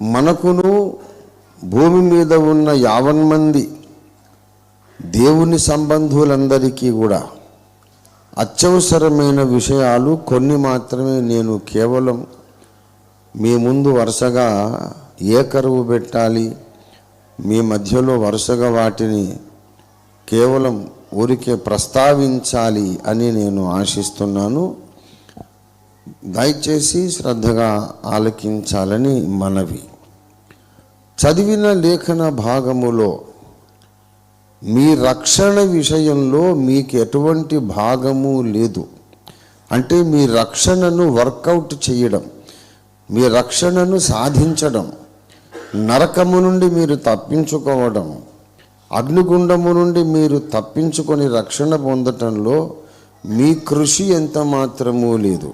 మనకును భూమి మీద ఉన్న యావన్ మంది దేవుని సంబంధులందరికీ కూడా అత్యవసరమైన విషయాలు కొన్ని మాత్రమే నేను కేవలం మీ ముందు వరుసగా ఏ కరువు పెట్టాలి మీ మధ్యలో వరుసగా వాటిని కేవలం ఊరికే ప్రస్తావించాలి అని నేను ఆశిస్తున్నాను. దయచేసి శ్రద్ధగా ఆలకించాలని మనవి. చదివిన లేఖన భాగములో మీ రక్షణ విషయంలో మీకు ఎటువంటి భాగము లేదు. అంటే మీ రక్షణను వర్కౌట్ చేయడం మీ రక్షణను సాధించడం నరకము నుండి మీరు తప్పించుకోవడం అగ్నిగుండము నుండి మీరు తప్పించుకొని రక్షణ పొందటంలో మీ కృషి ఎంత మాత్రమూ లేదు.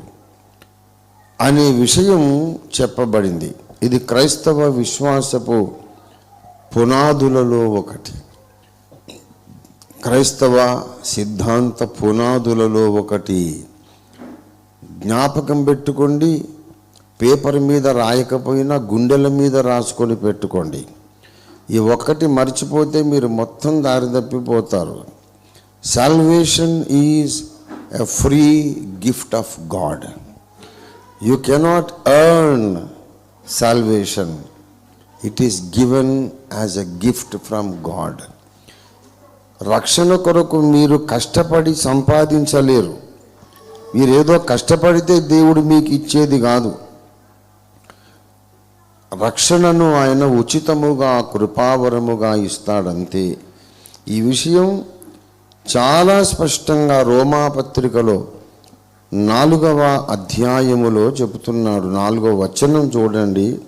అనే విషయం చెప్పబడింది. ఇది క్రైస్తవ విశ్వాసపు పునాదులలో ఒకటి. క్రైస్తవ సిద్ధాంత పునాదులలో ఒకటి. జ్ఞాపకం పెట్టుకోండి పేపర్ మీద రాయకపోయినా గుండెల మీద రాసుకొని పెట్టుకోండి. ఈ ఒక్కటి మర్చిపోతే మీరు మొత్తం దారి తప్పిపోతారు. Salvation is a free gift of God you cannot earn salvation it is given as a gift from God రక్షణ కొరకు మీరు కష్టపడి సంపాదించలేరు. మీరేదో కష్టపడితే దేవుడు మీకు ఇచ్చేది కాదు. రక్షణను ఆయన ఉచితముగా కృపావరముగా ఇస్తాడంతే. ఈ విషయం చాలా స్పష్టంగా రోమాపత్రికలో నాలుగవ అధ్యాయములో చెబుతున్నాడు. నాలుగవ వచనం చూడండి.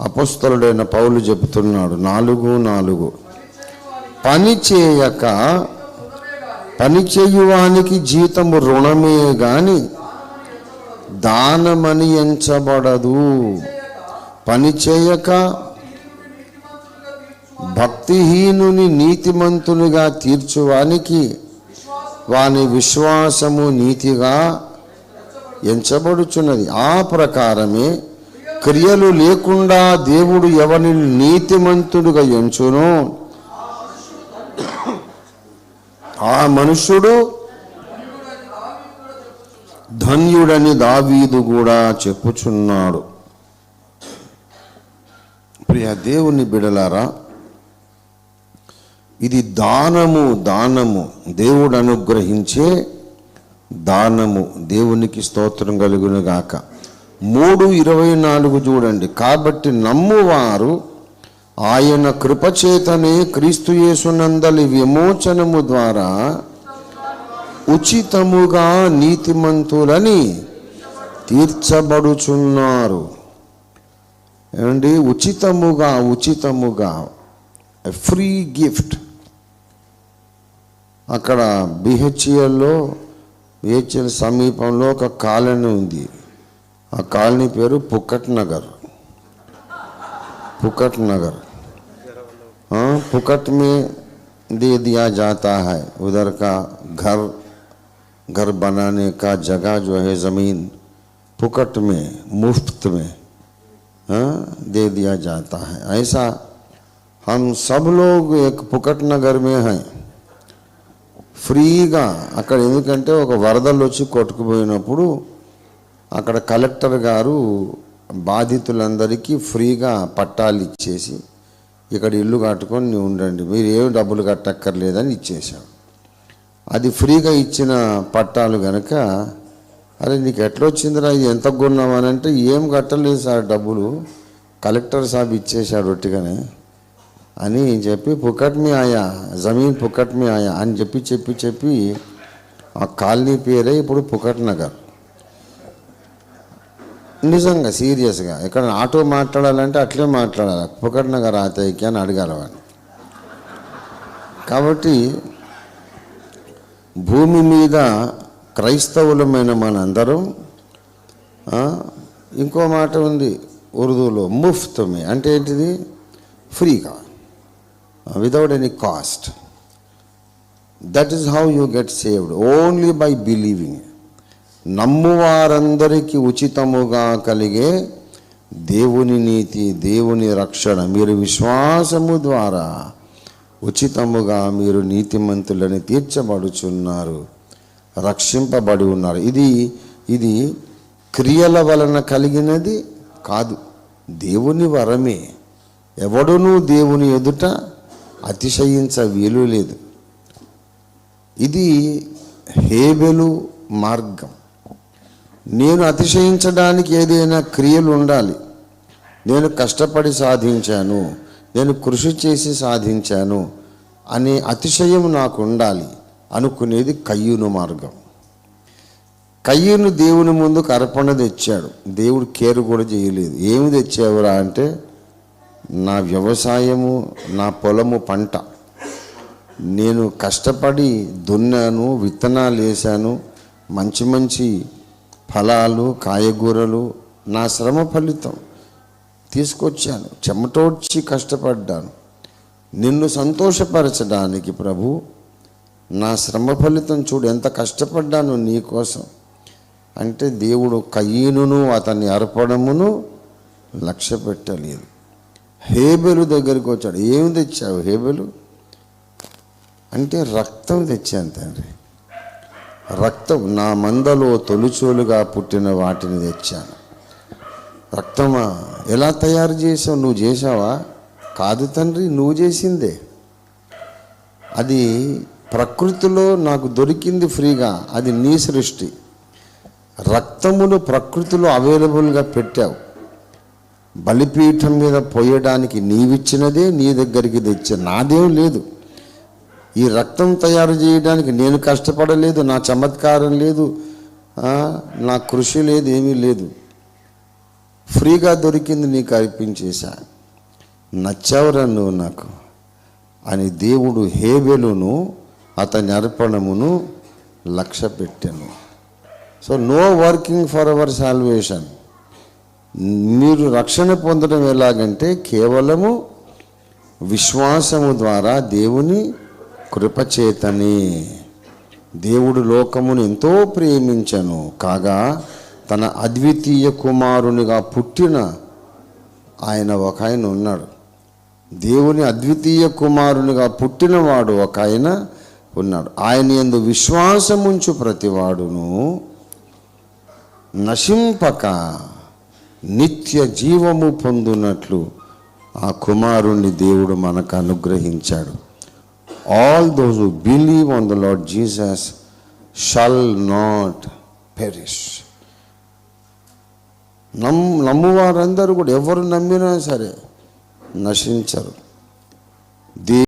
అపస్థలుడైన పౌలు చెబుతున్నాడు. నాలుగు నాలుగు. పని చేయక పని చేయువానికి జీతము రుణమే గాని దానమని ఎంచబడదు. పని చేయక భక్తిహీనుని నీతిమంతునిగా తీర్చువానికి వాని విశ్వాసము నీతిగా ఎంచబడుచున్నది. ఆ ప్రకారమే క్రియలు లేకుండా దేవుడు ఎవరిని నీతిమంతుడుగా ఎంచును? ఆ మనుష్యుడు ధన్యుడని దావీదు కూడా చెప్పుచున్నాడు. ప్రియ దేవుని బిడలారా ఇది దానము దానము. దేవుడు అనుగ్రహించే దానము. దేవునికి స్తోత్రం కలుగునుగాక మూడు ఇరవై నాలుగు చూడండి. కాబట్టి నమ్మువారు ఆయన కృపచేతనే క్రీస్తు యేసునందలి విమోచనము ద్వారా ఉచితముగా నీతిమంతులని తీర్చబడుచున్నారు. ఏమండి? ఉచితముగా ఉచితముగా. ఫ్రీ గిఫ్ట్ అక్కడ బిహెచ్ఎల్లో బిహెచ్ఎల్ సమీపంలో ఒక కాలనీ ఉంది ఆ కాలనీ పేరు పుక్కట్ నగర్ पुकट नगर हाँ पुकट में दे दिया जाता है उधर का घर घर बनाने का जगह जो है ज़मीन पुकट में मुफ्त में हाँ दे दिया जाता है ऐसा हम सब लोग एक పుకట్ నగర్ में हैं ఫ్రీగా అక్కడ ఎందుకంటే ఒక వరదలు వచ్చి కొట్టుకుపోయినప్పుడు అక్కడ కలెక్టర్ గారు బాధితులందరికీ ఫ్రీగా పట్టాలు ఇచ్చేసి ఇక్కడ ఇల్లు కట్టుకొని ఉండండి మీరు ఏం డబ్బులు కట్టక్కర్లేదని ఇచ్చేశాం అది ఫ్రీగా ఇచ్చిన పట్టాలు కనుక అరే నీకు ఎట్లా వచ్చిందిరా ఇది ఎంత కొన్నామని అంటే ఏం కట్టలేదు సార్ డబ్బులు కలెక్టర్ సాబ్ ఇచ్చేశాడు ఒట్టిగానే. అని చెప్పి పుకట్మి ఆయా జమీన్ పుకట్మి ఆయా అని చెప్పి చెప్పి చెప్పి ఆ కాలనీ పేరే ఇప్పుడు పుకట్ నగర్. నిజంగా సీరియస్గా. ఎక్కడ ఆటో మాట్లాడాలంటే అట్లే మాట్లాడాలి. పుకట్ నగర్ ఆతయ్యకి అని అడగాలి వాడిని. కాబట్టి భూమి మీద క్రైస్తవులమైన మనందరం ఇంకో మాట ఉంది ఉర్దూలో ముఫ్తమే. అంటే ఏంటిది? ఫ్రీగా without any cost that is how you get saved only by believing నమ్మువారందరికీ ఉచితముగా కలిగే దేవుని నీతి దేవుని రక్షణ. మీరు విశ్వాసము ద్వారా ఉచితముగా మీరు నీతిమంతులని తీర్చబడుచున్నారు రక్షింపబడి ఉన్నారు. ఇది ఇది క్రియల వలన కలిగినది కాదు. దేవుని వరమే. ఎవడునూ దేవుని ఎదుట అతిశయించ వీలు లేదు. ఇది హేబెలు మార్గం. నేను అతిశయించడానికి ఏదైనా క్రియలు ఉండాలి. నేను కష్టపడి సాధించాను. నేను కృషి చేసి సాధించాను అనే అతిశయం నాకు ఉండాలి అనుకునేది కయ్యూను మార్గం. కయ్యూను దేవుని ముందుకు అర్పణ తెచ్చాడు. దేవుడు కేరు కూడా చేయలేదు. ఏమి తెచ్చావురా అంటే నా వ్యవసాయము నా పొలము పంట. నేను కష్టపడి దున్నాను విత్తనాలు వేశాను. మంచి మంచి ఫలాలు కాయగూరలు నా శ్రమ ఫలితం తీసుకొచ్చాను. చెమటోడ్చి కష్టపడ్డాను. నిన్ను సంతోషపరచడానికి ప్రభు నా శ్రమ ఫలితం చూడు ఎంత కష్టపడ్డాను నీకోసం అంటే దేవుడు కయ్యనును అతని అర్పణమును లక్ష్య పెట్టలేదు హేబెలు దగ్గరికి వచ్చాడు. ఏమి తెచ్చావు హేబెలు? అంటే రక్తం తెచ్చాను తండ్రి. రక్తం నా మందలో తొలిచోలుగా పుట్టిన వాటిని తెచ్చాను. రక్తమా? ఎలా తయారు చేసావు? నువ్వు చేసావా కాదు తండ్రి నువ్వు చేసిందే. అది ప్రకృతిలో నాకు దొరికింది ఫ్రీగా. అది నీ సృష్టి. రక్తమును ప్రకృతిలో అవైలబుల్గా పెట్టావు. బలిపీఠం మీద పోయడానికి నీవిచ్చినదే నీ దగ్గరికి తెచ్చే నాదేం లేదు. ఈ రక్తం తయారు చేయడానికి నేను కష్టపడలేదు నా చమత్కారం లేదు నా కృషి లేదు ఏమీ లేదు. ఫ్రీగా దొరికింది నీకు అర్పించేశా. నచ్చావురా నువ్వు నాకు. అని దేవుడు హేబెలును అతని అర్పణమును లక్ష్య పెట్టాను so no working for our salvation మీరు రక్షణ పొందడం ఎలాగంటే కేవలము విశ్వాసము ద్వారా దేవుని కృపచేతని. దేవుడు లోకమును ఎంతో ప్రేమించను. కాగా తన అద్వితీయ కుమారునిగా పుట్టిన ఆయన ఒక ఆయన ఉన్నాడు. దేవుని అద్వితీయ కుమారునిగా పుట్టినవాడు ఒక ఆయన ఉన్నాడు. ఆయన ఎందు విశ్వాసముంచు ప్రతివాడును నశింపక నిత్య జీవము పొందునట్లు ఆ కుమారుణ్ణి దేవుడు మనకు అనుగ్రహించాడు. All those who believe on the Lord Jesus shall not perish నమ్ నమ్మువారందరూ కూడా ఎవరు నమ్మినా సరే నశించరు. దే